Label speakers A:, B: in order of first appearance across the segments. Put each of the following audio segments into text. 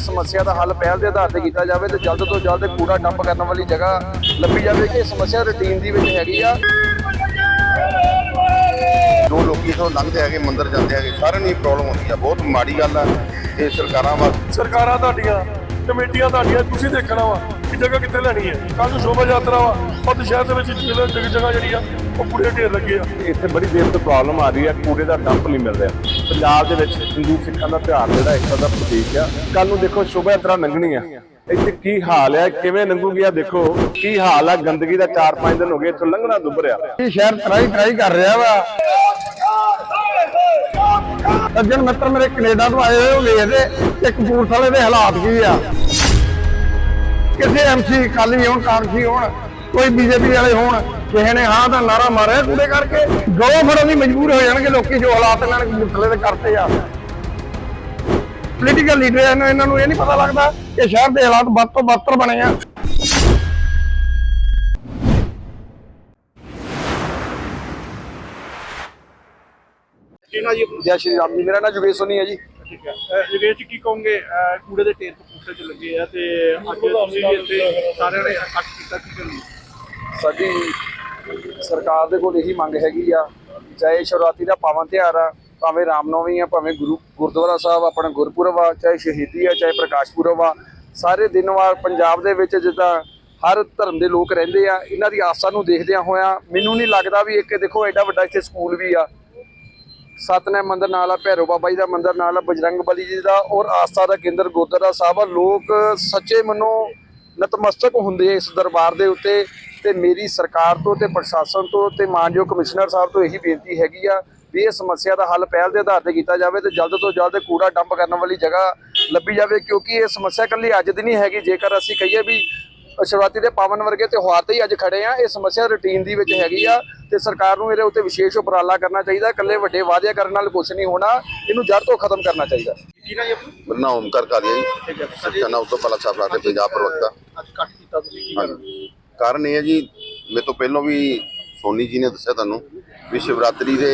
A: ਇਸ ਸਮੱਸਿਆ ਦਾ ਹੱਲ ਪਹਿਲ ਦੇ ਆਧਾਰ ਤੇ ਕੀਤਾ ਜਾਵੇ ਤੇ ਜਲਦ ਤੋਂ ਜਲਦ ਕੂੜਾ ਡੰਪ ਕਰਨ ਵਾਲੀ ਜਗ੍ਹਾ ਲੱਭੀ ਜਾਵੇ ਕਿ ਇਹ ਸਮੱਸਿਆ ਰੂਟੀਨ ਦੀ ਵਿੱਚ ਹੈਗੀ ਆ।
B: ਜੋ ਲੋਕੀ ਇਥੋਂ ਲੰਘਦੇ ਹੈਗੇ ਮੰਦਿਰ ਜਾਂਦੇ ਹੈਗੇ ਸਾਰਿਆਂ ਨੂੰ ਪ੍ਰੋਬਲਮ ਹੁੰਦੀ ਆ ਬਹੁਤ ਮਾੜੀ ਗੱਲ ਆ। ਇਹ ਸਰਕਾਰਾਂ ਵਾਸਤੇ
C: ਸਰਕਾਰਾਂ ਤੁਹਾਡੀਆਂ ਕਮੇਟੀਆਂ ਤੁਹਾਡੀਆਂ ਤੁਸੀਂ ਦੇਖਣਾ ਵਾ। ਕਿ ਜਗ੍ਹਾ ਕਿੱਥੇ ਲੈਣੀ ਹੈ? ਕੱਲ ਨੂੰ ਸ਼ੋਭਾ ਯਾਤਰਾ ਵਾ। ਉਹ ਸ਼ਹਿਰ ਦੇ ਵਿੱਚ ਜਗ੍ਹਾ ਜਗ੍ਹਾ ਜਗ੍ਹਾ ਜਿਹੜੀ ਆ ਉਹ ਕੂੜੇ ਢੇਰ ਲੱਗੇ ਆ।
D: ਇੱਥੇ ਬੜੀ ਦੇਰ ਤੋਂ ਪ੍ਰੋਬਲਮ ਆ ਰਹੀ ਹੈ ਕੂੜੇ ਦਾ ਡੰਪ ਨਹੀਂ ਮਿਲ ਰਿਹਾ। ਪੰਜਾਬ ਦੇ ਵਿੱਚ ਹਿੰਦੂ ਸਿੱਖਾਂ ਦਾ ਤਿਉਹਾਰ ਜਿਹੜਾ ਇੱਕ ਦਾ ਪ੍ਰਤੀਕ ਆ। ਕੱਲ ਨੂੰ ਦੇਖੋ ਸ਼ੋਭਾ ਯਾਤਰਾ ਲੰਘਣੀ ਆ। ਇੱਥੇ ਕੀ ਹਾਲ ਹੈ ਕਿਵੇਂ ਲੰਘੂਗੀ ਆ ਦੇਖੋ। ਕੀ ਹਾਲ ਆ ਗੰਦਗੀ ਦਾ 4-5 ਦਿਨ ਹੋ ਗਏ ਇੱਥੋਂ ਲੰਘਣਾ ਦੁੱਭ ਰਿਹਾ।
E: ਇਹ ਸ਼ਹਿਰ ਤਰਾਈ ਤਰਾਈ ਕਰ ਰਿਹਾ ਵਾ। ਸੱਜਣ ਮਿੱਤਰ ਮੇਰੇ ਕੈਨੇਡਾ ਤੋਂ ਆਏ ਹੋਏ ਉਹ ਵੇਖਦੇ ਕਿ ਕਪੂਰਥਲੇ ਦੇ ਹਾਲਾਤ ਕੀ ਆ? ਕਿਸੇ ਐਮਸੀ ਕਾਲੀ ਹੋਣ ਕਾਂਗਰਸੀ ਹੋਣ ਕੋਈ ਬੀਜੇਪੀ ਵਾਲੇ ਹੋਣ ਕਿਸੇ ਨੇ ਹਾਂ ਦਾ ਨਾਰਾ ਮਾਰਿਆ ਕੂੜੇ ਕਰਕੇ ਗੋ ਫੜਨ ਦੀ ਮਜਬੂਰ ਹੋ ਜਾਣਗੇ ਲੋਕੀ ਜੋ ਹਾਲਾਤ ਇਹਨਾਂ ਨੇ ਕਪੂਰਥਲੇ ਦੇ ਕਰਤੇ ਆ। ਪੋਲੀਟੀਕਲ ਲੀਡਰ ਨੇ ਇਹਨਾਂ ਨੂੰ ਇਹ ਨਹੀਂ ਪਤਾ ਲੱਗਦਾ ਕਿ ਸ਼ਹਿਰ ਦੇ ਹਾਲਾਤ ਵੱਧ ਤੋਂ ਬੱਤਰ ਬਣੇ ਆ।
C: ਜੈ
A: ਸ਼੍ਰੀ ਰਾਮ ਜੀ ਮੇਰਾ ਨਾਮ ਜੁਗੇਸ਼ ਸੋਨੀ ਹੈ ਜੀ।
C: ਠੀਕ ਹੈ ਜਗੇਸ਼ ਕੀ ਕਹੋਗੇ? ਕੂੜੇ ਦੇ ਢੇਰ ਕਪੂਰਥਲੇ ਚ ਲੱਗੇ ਆ ਤੇ ਅੱਜ ਤੁਸੀਂ ਇੱਥੇ ਸਾਰਿਆਂ ਨੇ ਇਕੱਠ ਕੀਤਾ ਕੀ ਕਰੀ
A: ਸਾਡੀ ਸਰਕਾਰ ਦੇ ਕੋਲ ਇਹੀ ਮੰਗ ਹੈਗੀ ਆ ਚਾਹੇ ਸ਼ਿਵਰਾਤਰੀ ਦਾ ਪਾਵਨ ਤਿਉਹਾਰ ਆ ਭਾਵੇਂ ਰਾਮਨਵਮੀ ਆ ਭਾਵੇਂ ਗੁਰੂ ਗੁਰਦੁਆਰਾ ਸਾਹਿਬ ਆਪਣਾ ਗੁਰਪੁਰਬ ਆ ਚਾਹੇ ਸ਼ਹੀਦੀ ਆ ਚਾਹੇ ਪ੍ਰਕਾਸ਼ ਪੁਰਬ ਆ ਸਾਰੇ ਦਿਨ ਵਾਰ ਪੰਜਾਬ ਦੇ ਵਿੱਚ ਜਿੱਦਾਂ ਹਰ ਧਰਮ ਦੇ ਲੋਕ ਰਹਿੰਦੇ ਆ ਇਹਨਾਂ ਦੀ ਆਸਾਂ ਨੂੰ ਦੇਖਦਿਆਂ ਹੋਇਆਂ ਮੈਨੂੰ ਨਹੀਂ ਲੱਗਦਾ ਵੀ ਇੱਕ ਦੇਖੋ ਐਡਾ ਵੱਡਾ ਇੱਥੇ ਸਕੂਲ ਵੀ ਆ ਸਤਨਾਮ ਮੰਦਰ ਨਾਲ ਆ, ਭੈਰੋ ਬਾਬਾ ਜੀ ਦਾ ਮੰਦਰ ਨਾਲ ਆ, ਬਜਰੰਗ ਬਲੀ ਜੀ ਦਾ ਔਰ ਆਸਥਾ ਦਾ ਕੇਂਦਰ ਗੁਰਦੁਆਰਾ ਸਾਹਿਬ ਆ। ਲੋਕ ਸੱਚੇ ਮਨੋਂ ਨਤਮਸਤਕ ਹੁੰਦੇ ਇਸ ਦਰਬਾਰ ਦੇ ਉੱਤੇ ਤੇ ਮੇਰੀ ਸਰਕਾਰ ਤੋਂ ਤੇ ਪ੍ਰਸ਼ਾਸਨ ਤੋਂ ਤੇ ਮਾਨਯੋਗ ਕਮਿਸ਼ਨਰ ਸਾਹਿਬ ਤੋਂ ਇਹੀ ਬੇਨਤੀ ਹੈਗੀ ਆ ਵੀ ਇਹ ਸਮੱਸਿਆ ਦਾ ਹੱਲ ਪਹਿਲ ਦੇ ਆਧਾਰ ਤੇ ਕੀਤਾ ਜਾਵੇ ਤੇ ਜਲਦ ਤੋਂ ਜਲਦ ਕੂੜਾ ਡੰਪ ਕਰਨ ਵਾਲੀ ਜਗ੍ਹਾ ਲੱਭੀ ਜਾਵੇ ਕਿਉਂਕਿ ਇਹ ਸਮੱਸਿਆ ਇਕੱਲੀ ਅੱਜ ਦੀ ਨਹੀਂ ਹੈਗੀ। ਜੇਕਰ ਅਸੀਂ ਕਹੀਏ ਵੀ ਸ਼ੁਰੂਆਤੀ ਦੇ ਪਾਵਨ ਵਰਗੇ ਤਿਉਹਾਰ ਤੇ ਹੀ ਅੱਜ ਖੜੇ ਆ, ਇਹ ਸਮੱਸਿਆ ਰੂਟੀਨ ਦੀ ਵਿੱਚ ਹੈਗੀ ਆ। ਤੇ ਸਰਕਾਰ ਨੂੰ ਇਹਦੇ ਉੱਤੇ ਵਿਸ਼ੇਸ਼ ਉਪਰਾਲਾ ਕਰਨਾ ਚਾਹੀਦਾ ਇਕੱਲੇ ਵੱਡੇ ਵਾਅਦੇ ਕਰਨ ਨਾਲ ਕੁਝ ਨਹੀਂ ਹੋਣਾ ਇਹਨੂੰ ਜੜ ਤੋਂ ਖਤਮ ਕਰਨਾ ਚਾਹੀਦਾ।
C: ਜੀ
B: ਮੇਰਾ ਨਾਮ ਓਮਕਾਰ ਕਾਲੀਆ ਜੀ। ਸੱਚਾ ਨਾਮ ਤੋਂ ਪਹਿਲਾਂ ਸਾਹਿਬ ਲਾਤੇ ਪੰਜਾਬ ਪ੍ਰਵਕਤਾ।
C: ਅੱਜ ਇਕੱਠ ਕੀਤਾ ਤੁਸੀਂ ਕੀ ਕਰਨ
B: ਇਹ ਹੈ ਜੀ ਮੇਰੇ ਤੋਂ ਪਹਿਲਾਂ ਵੀ ਸੋਨੀ ਜੀ ਨੇ ਦੱਸਿਆ ਤੁਹਾਨੂੰ ਵੀ ਸ਼ਿਵਰਾਤਰੀ ਦੇ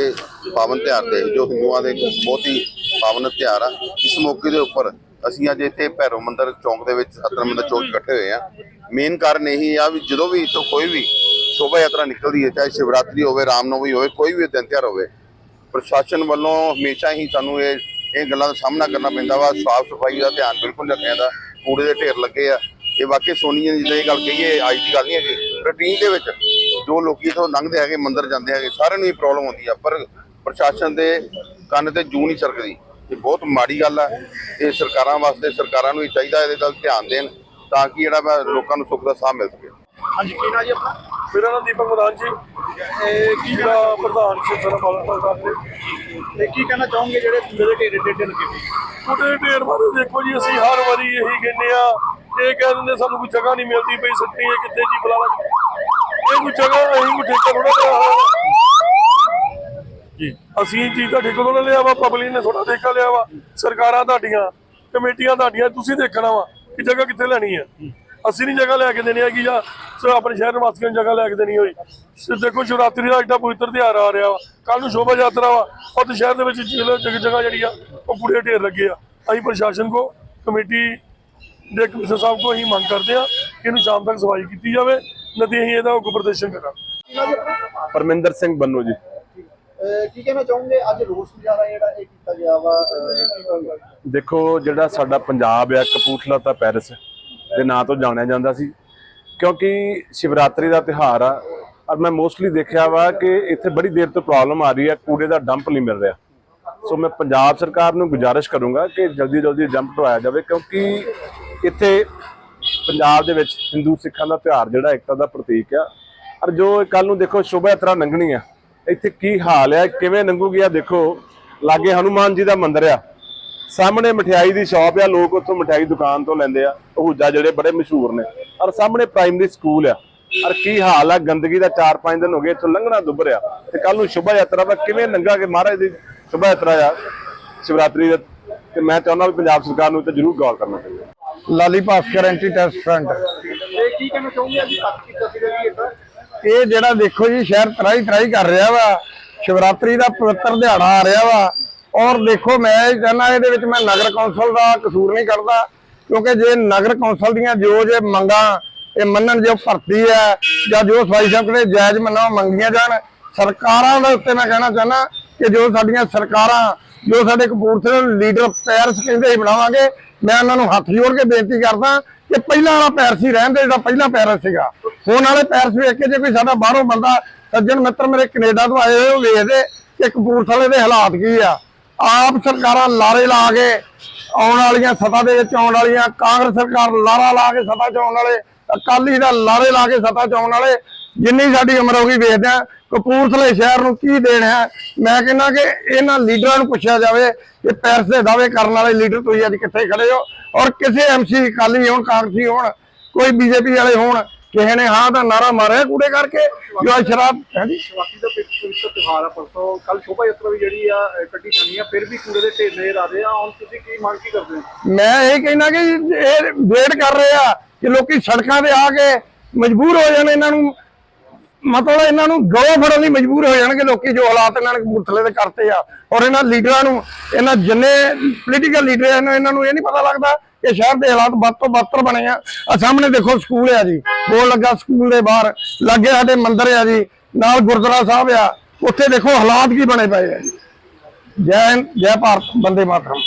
B: ਪਾਵਨ ਤਿਉਹਾਰ ਤੇ ਜੋ ਹਿੰਦੂਆਂ ਦੇ ਬਹੁਤ ਹੀ ਪਾਵਨ ਤਿਉਹਾਰ ਆ ਇਸ ਮੌਕੇ ਦੇ ਉੱਪਰ ਅਸੀਂ ਅੱਜ ਇੱਥੇ ਭੈਰੋ ਮੰਦਿਰ ਚੌਂਕ ਦੇ ਵਿੱਚ ਮੰਦਿਰ ਚੌਂਕ ਇਕੱਠੇ ਹੋਏ ਆ। ਮੇਨ ਕਾਰਨ ਇਹੀ ਆ ਵੀ ਜਦੋਂ ਵੀ ਇੱਥੋਂ ਕੋਈ ਵੀ ਸ਼ੋਭਾ ਯਾਤਰਾ ਨਿਕਲਦੀ ਹੈ ਚਾਹੇ ਸ਼ਿਵਰਾਤਰੀ ਹੋਵੇ ਰਾਮਨਵਮੀ ਹੋਵੇ ਕੋਈ ਵੀ ਦਿਨ ਤਿਉਹਾਰ ਹੋਵੇ ਪ੍ਰਸ਼ਾਸਨ ਵੱਲੋਂ ਹਮੇਸ਼ਾ ਹੀ ਸਾਨੂੰ ਇਹ ਇਹ ਗੱਲਾਂ ਦਾ ਸਾਹਮਣਾ ਕਰਨਾ ਪੈਂਦਾ ਵਾ ਸਾਫ਼ ਸਫ਼ਾਈ ਦਾ ਧਿਆਨ ਬਿਲਕੁਲ ਰੱਖਿਆ ਜਾਂਦਾ ਕੂੜੇ ਦੇ ਢੇਰ ਲੱਗੇ ਆ ਇਹ ਵਾਕਈ ਸੋਨੀਆ ਜੀ ਨੇ ਜਿੱਦਾਂ ਇਹ ਗੱਲ ਕਹੀਏ ਅੱਜ ਦੀ ਗੱਲ ਨਹੀਂ ਹੈਗੀ ਰੂਟੀਨ ਦੇ ਵਿੱਚ ਜੋ ਲੋਕੀ ਇਥੋਂ ਲੰਘਦੇ ਹੈਗੇ ਮੰਦਰ ਜਾਂਦੇ ਹੈਗੇ ਸਾਰਿਆਂ ਨੂੰ ਹੀ ਪ੍ਰੋਬਲਮ ਹੁੰਦੀ ਆ ਪਰ ਪ੍ਰਸ਼ਾਸਨ ਦੇ ਕੰਨ ਤੇ ਜੂ ਨਹੀਂ ਸਰਕਦੀ ਇਹ ਬਹੁਤ ਮਾੜੀ ਗੱਲ ਆ ਇਹ ਸਰਕਾਰਾਂ ਵਾਸਤੇ ਸਰਕਾਰਾਂ ਨੂੰ ਹੀ ਚਾਹੀਦਾ ਇਹਦੇ ਵੱਲ ਧਿਆਨ ਦੇਣ ਤਾਂ ਕਿ ਜਿਹੜਾ ਵਾ ਲੋਕਾਂ ਨੂੰ ਸੁੱਖ ਦਾ ਸਾਹ ਮਿਲ ਸਕੇ
C: ਹਾਂਜੀ ਕਿਹਨਾਂ ਜੀ ਆਪਣਾ ਮੇਰਾ ਨਾਮ ਦੀਪਕ ਮਦਾਨ ਜੀ। ਇਹ ਕੀ ਜਿਹੜਾ ਪ੍ਰਧਾਨ ਸ਼ਿਵਸੈਨਾ ਪਾਲਣਾ ਕਰਦੇ ਤੇ ਕੀ ਕਹਿਣਾ ਚਾਹੋਗੇ ਜਿਹੜੇ ਦੇ ਢੇਰ ਢੇਰ ਲੱਗੇ ਹੋਏ ਕੂੜੇ ਦੇ ਢੇਰ ਬਾਰੇ ਦੇਖੋ ਜੀ ਅਸੀਂ ਹਰ ਵਾਰੀ ਇਹੀ ਕਹਿੰਦੇ ਆ ਇਹ ਕਹਿ ਦਿੰਦੇ ਸਾਨੂੰ ਕੋਈ ਜਗ੍ਹਾ ਨਹੀਂ ਮਿਲਦੀ ਪਈ ਸੱਚੀ ਇਹ ਕਿੱਥੇ ਜੀ ਬੁਲਾਣਾ ਇਹ ਕੋਈ ਜਗ੍ਹਾ ਅਸੀਂ ਕੋਈ ਠੇਕਾ ਥੋੜਾ ਜੀ। ਅਸੀਂ ਜੀ ਦਾ ਠੇਕਾ ਥੋੜਾ ਲਿਆ ਵਾ ਪਬਲਿਕ ਨੇ ਥੋੜਾ ਠੇਕਾ ਲਿਆ ਵਾ ਸਰਕਾਰਾਂ ਤੁਹਾਡੀਆਂ ਕਮੇਟੀਆਂ ਤੁਹਾਡੀਆਂ ਤੁਸੀਂ ਦੇਖਣਾ ਵਾ ਕਿ ਜਗ੍ਹਾ ਕਿੱਥੇ ਲੈਣੀ ਹੈ। ਅਸੀਂ ਨਹੀਂ ਜਗ੍ਹਾ ਲੈ ਕੇ ਦੇਣੀ ਹੈਗੀ ਜਾਂ ਸਿਰ ਆਪਣੇ ਸ਼ਹਿਰ ਨਿਵਾਸੀਆਂ ਨੂੰ ਜਗ੍ਹਾ ਲੈ ਕੇ ਦੇਣੀ ਹੋਈ। ਸਿਰ ਦੇਖੋ ਸ਼ਿਵਰਾਤਰੀ ਦਾ ਐਡਾ ਪਵਿੱਤਰ ਤਿਉਹਾਰ ਆ ਰਿਹਾ ਵਾ। ਕੱਲ ਨੂੰ ਸ਼ੋਭਾ ਯਾਤਰਾ ਵਾ। ਉਹ ਸ਼ਹਿਰ ਦੇ ਵਿੱਚ ਜਗ੍ਹਾ ਜਗ੍ਹਾ ਜਗ੍ਹਾ ਜਿਹੜੀ ਆ ਉਹ ਕੂੜੇ ਢੇਰ ਲੱਗੇ ਆ। ਅਸੀਂ ਪ੍ਰਸ਼ਾਸਨ ਕੋ ਕਮੇਟੀ ਦੇ ਕਮਿਸ਼ਨਰ ਸਾਹਿਬ ਕੋ ਅਸੀਂ ਮੰਗ ਕਰਦੇ ਆ ਕਿ ਇਹਨੂੰ ਸ਼ਾਮ ਤੱਕ ਸਫ਼ਾਈ ਕੀਤੀ ਜਾਵੇ। ਨਦੀ ਅਸੀਂ ਇਹਦਾ ਉਗ ਪ੍ਰਦਰਸ਼ਨ ਕਰਾਂਗੇ।
D: ਪਰਮਿੰਦਰ ਸਿੰਘ ਬੰਨੂ ਜੀ।
F: ਕੀ ਕਹਿਣਾ ਚਾਹੋਗੇ? ਅੱਜ ਰੋਸ ਮੁਜ਼ਾਹਰਾ ਜਿਹੜਾ ਇਹ ਕੀਤਾ ਗਿਆ ਵਾ?
D: ਦੇਖੋ ਜਿਹੜਾ ਸਾਡਾ ਪੰਜਾਬ ਆ ਕਪੂਰਥਲਾ ਤਾਂ ਪੈਰਿਸ ਦੇ ਨਾਂ ਤੋਂ ਜਾਣਿਆ ਜਾਂਦਾ ਸੀ। ਕਿਉਂਕਿ ਸ਼ਿਵਰਾਤਰੀ ਦਾ ਤਿਉਹਾਰ ਆ, ਔਰ ਮੈਂ ਮੋਸਟਲੀ ਦੇਖਿਆ ਵਾ ਕਿ ਇੱਥੇ ਬੜੀ ਦੇਰ ਤੋਂ ਪ੍ਰੋਬਲਮ ਆ ਰਹੀ ਹੈ ਕੂੜੇ ਦਾ ਡੰਪ ਨਹੀਂ ਮਿਲ ਰਿਹਾ। ਸੋ ਮੈਂ ਪੰਜਾਬ ਸਰਕਾਰ ਨੂੰ ਗੁਜ਼ਾਰਿਸ਼ ਕਰੂੰਗਾ ਕਿ ਜਲਦੀ ਜਲਦੀ ਡੰਪ ਟਵਾਇਆ ਜਾਵੇ, ਕਿਉਂਕਿ ਇੱਥੇ ਪੰਜਾਬ ਦੇ ਵਿੱਚ ਹਿੰਦੂ ਸਿੱਖਾਂ ਦਾ ਤਿਉਹਾਰ ਜਿਹੜਾ ਏਕਤਾ ਦਾ ਪ੍ਰਤੀਕ ਆ। ਔਰ ਜੋ ਕੱਲ ਨੂੰ ਦੇਖੋ ਸ਼ੋਭਾ ਯਾਤਰਾ ਲੰਘਣੀ ਆ, ਇੱਥੇ ਕੀ ਹਾਲ ਆ, ਕਿਵੇਂ ਲੰਘੂਗੀ ਆ ਦੇਖੋ। ਲਾਗੇ ਹਨੂਮਾਨ ਜੀ ਦਾ ਮੰਦਿਰ ਆ ਸਾਹਮਣੇ ਮਠਿਆਈ ਦੀ ਸ਼ਾਪ ਆ ਲੋਕ ਉੱਥੋਂ ਮਠਿਆਈ ਦੁਕਾਨ ਤੋਂ ਲੈਂਦੇ ਆ ਹੂਜਾ ਜਿਹੜੇ ਬੜੇ ਮਸ਼ਹੂਰ ਨੇ। ਔਰ ਸਾਹਮਣੇ ਪ੍ਰਾਇਮਰੀ ਸਕੂਲ ਆ। ਔਰ ਕੀ ਹਾਲ ਆ ਗੰਦਗੀ ਦਾ 4-5 ਦਿਨ ਹੋ ਗਏ ਇੱਥੋਂ ਲੰਘਣਾ ਦੁੱਭ ਰਿਹਾ। ਤੇ ਕੱਲ ਨੂੰ ਸ਼ੁਭਾ ਯਾਤਰਾ ਦਾ ਕਿਵੇਂ ਲੰਘਾਂਗੇ ਮਹਾਰਾਜ ਦੀ ਸ਼ੁਭਾ ਯਾਤਰਾ ਆ ਸ਼ਿਵਰਾਤਰੀ ਦਾ। ਤੇ ਮੈਂ ਚਾਹੁੰਦਾ ਵੀ ਪੰਜਾਬ ਸਰਕਾਰ ਨੂੰ ਤੇ ਜ਼ਰੂਰ ਗੌਰ ਕਰਨਾ ਚਾਹੀਦਾ।
E: Lali Bhaskar anti test front.
F: ਇਹ ਕੀ ਕਹਿਣਾ ਚਾਹੋਗੇ ਅੱਜ ਇਕੱਠ ਕੀਤਾ ਸੀਗਾ ਜੀ ਇਹਦਾ
E: ਇਹ ਜਿਹੜਾ ਦੇਖੋ ਜੀ ਸ਼ਹਿਰ ਤਰਾਈ ਤਰਾਈ ਕਰ ਰਿਹਾ ਵਾ। ਸ਼ਿਵਰਾਤਰੀ ਦਾ ਪਵਿੱਤਰ ਦਿਹਾੜਾ ਆ ਰਿਹਾ ਵਾ। ਔਰ ਦੇਖੋ ਮੈਂ ਇਹ ਕਹਿੰਦਾ ਇਹਦੇ ਵਿੱਚ ਮੈਂ ਨਗਰ ਕੌਂਸਲ ਦਾ ਕਸੂਰ ਨਹੀਂ ਕਰਦਾ ਕਿਉਂਕਿ ਜੇ ਨਗਰ ਕੌਂਸਲ ਦੀਆਂ ਜੋ ਜੇ ਮੰਗਾਂ, ਇਹ ਮੰਨਣ ਜੋ ਭਰਤੀ ਹੈ, ਜਾਂ ਜੋ ਸਫ਼ਾਈ ਸਾਹਿਬ ਦੇ ਜਾਇਜ਼ ਮੰਨਾਂ ਮੰਗੀਆਂ ਜਾਣ, ਸਰਕਾਰਾਂ ਦੇ ਉੱਤੇ ਮੈਂ ਕਹਿਣਾ ਚਾਹੁੰਦਾ ਕਿ ਜੋ ਸਾਡੀਆਂ ਸਰਕਾਰਾਂ, ਜੋ ਸਾਡੇ ਕਪੂਰਥਲੇ ਲੀਡਰ ਪੈਰਸ ਕਹਿੰਦੇ ਹੀ ਬਣਾਵਾਂਗੇ, ਮੈਂ ਉਹਨਾਂ ਨੂੰ ਹੱਥ ਜੋੜ ਕੇ ਬੇਨਤੀ ਕਰਦਾ ਕਿ ਪਹਿਲਾਂ ਵਾਲਾ ਪੈਰਸ ਹੀ ਰਹਿਣ ਦੇ ਜਿਹੜਾ ਪਹਿਲਾਂ ਪੈਰਸ ਸੀਗਾ। ਹੁਣ ਵਾਲੇ ਪੈਰਸ ਵੇਖ ਕੇ ਜੇ ਕੋਈ ਸਾਡਾ ਬਾਹਰੋਂ ਬੰਦਾ, ਸੱਜਣ ਮਿੱਤਰ ਮੇਰੇ ਕੈਨੇਡਾ ਤੋਂ ਆਏ ਹੋਏ, ਉਹ ਵੇਖਦੇ ਕਿ ਕਪੂਰਥਲੇ ਦੇ ਹਾਲਾਤ ਕੀ ਆ। ਆਪ ਸਰਕਾਰਾਂ ਲਾਰੇ ਲਾ ਕੇ ਆਉਣ ਵਾਲੀਆਂ ਸਤਾ ਦੇ ਵਿੱਚ ਆਉਣ ਵਾਲੀਆਂ, ਕਾਂਗਰਸ ਸਰਕਾਰ ਲਾਰਾ ਲਾ ਕੇ ਸਤਾ 'ਚ ਆਉਣ ਵਾਲੇ, ਅਕਾਲੀ ਦਾ ਲਾਰੇ ਲਾ ਕੇ ਸਤਾ 'ਚ ਆਉਣ ਵਾਲੇ, ਜਿੰਨੀ ਸਾਡੀ ਉਮਰ ਹੋ ਗਈ ਵੇਖਦੇ ਆ ਕਪੂਰਥਲੇ ਸ਼ਹਿਰ ਨੂੰ ਕੀ ਦੇਣਾ ਹੈ? ਮੈਂ ਕਹਿੰਦਾ ਕਿ ਇਹਨਾਂ ਲੀਡਰਾਂ ਨੂੰ ਪੁੱਛਿਆ ਜਾਵੇ ਕਿ ਪੈਰਸ ਦੇ ਦਾਅਵੇ ਕਰਨ ਵਾਲੇ ਲੀਡਰ ਤੁਸੀਂ ਅੱਜ ਕਿੱਥੇ ਖੜੇ ਹੋ? ਔਰ ਕਿਸੇ ਐਮਸੀ ਅਕਾਲੀ ਹੋਣ, ਕਾਂਗਰਸੀ ਹੋਣ, ਕੋਈ ਬੀਜੇਪੀ ਵਾਲੇ ਹੋਣ, ਕਿਸੇ ਨੇ ਹਾਂ ਦਾ ਨਾਰਾ ਮਾਰਿਆ ਕੂੜੇ ਕਰਕੇ, ਜੋ ਸ਼ਰਾਬ ਹਾਂਜੀ
F: ਪਵਿੱਤਰ ਤਿਉਹਾਰ ਆ ਪਰਸੋਂ। ਕੱਲ ਸ਼ੋਭਾ ਯਾਤਰਾ ਵੀ ਜਿਹੜੀ ਆ ਅਹ, ਕੱਢੀ ਜਾਣੀ ਆ ਫਿਰ ਵੀ ਕੂੜੇ ਦੇ ਢੇਰ ਨਜ਼ਰ ਆ ਰਹੇ ਆ। ਹੁਣ ਤੁਸੀਂ ਕੀ ਮੰਗ ਕੀ ਕਰਦੇ ਹੋ?
E: ਮੈਂ ਇਹ ਕਹਿਣਾ ਕਿ ਇਹ ਵੇਟ ਕਰ ਰਹੇ ਆ ਕਿ ਲੋਕੀ ਸੜਕਾਂ ਤੇ ਆ ਕੇ ਮਜਬੂਰ ਹੋ ਜਾਣ ਇਹਨਾਂ ਨੂੰ ਮਤਲਬ ਇਹਨਾਂ ਨੂੰ ਗਵਾ ਫੜਨ ਲਈ ਮਜਬੂਰ ਹੋ ਜਾਣਗੇ ਲੋਕੀ ਜੋ ਹਾਲਾਤ ਇਹਨਾਂ ਨੇ ਕਪੂਰਥਲੇ ਦੇ ਕਰਤੇ ਆ। ਔਰ ਇਹਨਾਂ ਲੀਡਰਾਂ ਨੂੰ ਇਹਨਾਂ ਜਿੰਨੇ ਪੋਲੀਟੀਕਲ ਲੀਡਰ ਹਨ ਇਹਨਾਂ ਨੂੰ ਇਹ ਨਹੀਂ ਪਤਾ ਲੱਗਦਾ ਕਿ ਸ਼ਹਿਰ ਦੇ ਹਾਲਾਤ ਵੱਧ ਤੋਂ ਬੱਤਰ ਬਣੇ ਆ। ਆ ਸਾਹਮਣੇ ਦੇਖੋ ਸਕੂਲ ਆ ਜੀ। ਬੋਲ ਲੱਗਾ ਸਕੂਲ ਦੇ ਬਾਹਰ। ਲੱਗੇ ਸਾਡੇ ਮੰਦਿਰ ਆ ਜੀ। ਨਾਲ ਗੁਰਦੁਆਰਾ ਸਾਹਿਬ ਆ। ਉੱਥੇ ਦੇਖੋ ਹਾਲਾਤ ਕੀ ਬਣੇ ਪਏ ਆ ਜੀ। ਜੈ ਹਿੰਦ, ਜੈ ਭਾਰਤ ਬੰਦੇ ਮਾਤਰਮ।